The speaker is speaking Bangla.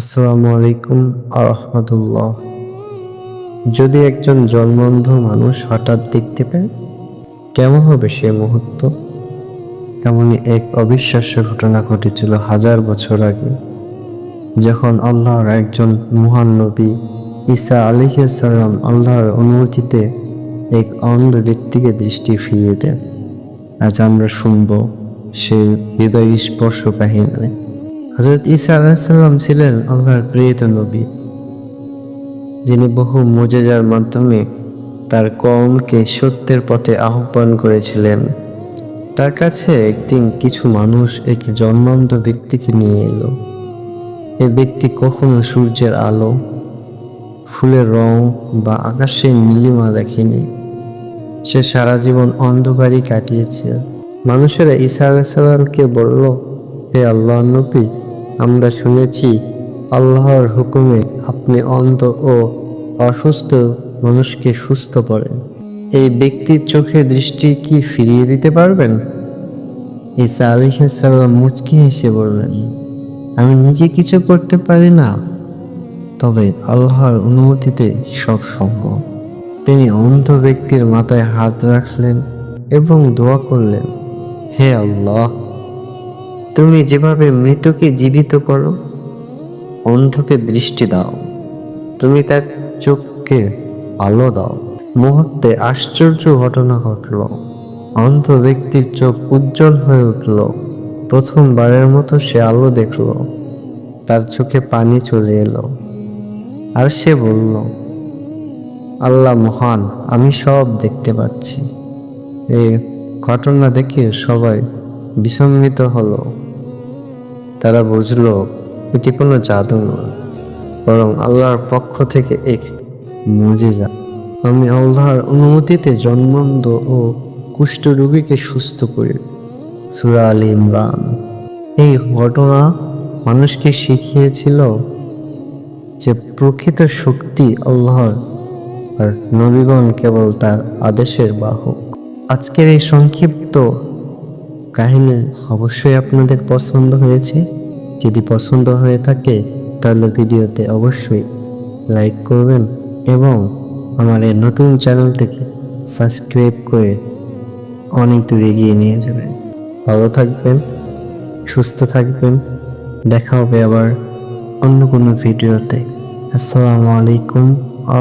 আসসালামু আলাইকুম আরহামতুল্লাহ যদি একজন জন্মন্ধ মানুষ হঠাৎ দেখতে পায়, কেমন হবে সে মুহূর্ত? তেমনই এক অবিশ্বাস্য ঘটনা ঘটেছিল হাজার বছর আগে, যখন আল্লাহর একজন মহান নবী ঈসা আলিহাল্লাম আল্লাহর অনুমতিতে এক অন্ধ ব্যক্তিকে দৃষ্টি ফিরিয়ে দেন। আজ আমরা শুনব সে হৃদয় স্পর্শ কাহিনী হজরত ঈসা আলাহিসাল্লাম ছিলেন আল্লাহর প্রিয়ত নবী, যিনি বহু মজেজার মাধ্যমে তার কমকে সত্যের পথে আহ্বান করেছিলেন। তার কাছে একদিন কিছু মানুষ এক জন্মান্ত ব্যক্তিকে নিয়ে এলো। এ ব্যক্তি কখনো সূর্যের আলো, ফুলের রং বা আকাশের নীলিমা দেখেনি। সে সারা জীবন অন্ধকারই কাটিয়েছে। মানুষেরা ঈসা আলাইসাল্লামকে বলল, হে আল্লাহ নবী আমরা শুনেছি আল্লাহর হুকুমে আপনি অন্ধ ও অসুস্থ মানুষকে সুস্থ করেন। এই ব্যক্তির চোখে দৃষ্টি কি ফিরিয়ে দিতে পারবেন? ঈসা আলিহাসাল্লাম মুচকি হেসে বললেন, আমি নিজে কিছু করতে পারি না, তবে আল্লাহর অনুমতিতে সব সম্ভব। তিনি অন্ধ ব্যক্তির মাথায় হাত রাখলেন এবং দোয়া করলেন, হে আল্লাহ তুমি যেভাবে মৃতকে জীবিত করো, অন্ধকে দৃষ্টি দাও। তুমি তার চোখকে আলো দাও। মুহূর্তে আশ্চর্য ঘটনা ঘটল। অন্ধ ব্যক্তির চোখ উজ্জ্বল হয়ে উঠল। প্রথমবারের মতো সে আলো দেখল। তার চোখে পানি চলে এলো। আর সে বলল, আল্লাহ মহান, আমি সব দেখতে পাচ্ছি। এই ঘটনা দেখে সবাই বিসম্মিত হলো। তারা বুঝলো, এটি কোনো জাদু নয়, বরং আল্লাহর পক্ষ থেকে এক মুজিজা। আমি আল্লাহর অনুমতিতে জন্মন্ধ ও কুষ্ঠ রোগীকে সুস্থ করি। সুরা আল ইমরান। এই ঘটনা মানুষকে শিখিয়েছিল যে প্রকৃত শক্তি আল্লাহর, আর নবীগণ কেবল তার আদেশের বাহক। আজকের এই সংক্ষিপ্ত কাহিনী অবশ্যই আপনাদের পছন্দ হয়েছে। যদি পছন্দ হয়ে থাকে, তাহলে ভিডিওতে অবশ্যই লাইক করবেন এবং আমার এই নতুন চ্যানেলটিকে সাবস্ক্রাইব করে অনেক দূর এগিয়ে নিয়ে যাবেন। ভালো থাকবেন, সুস্থ থাকবেন। দেখা হবে আবার অন্য কোনো ভিডিওতে। আসসালামু আলাইকুম আ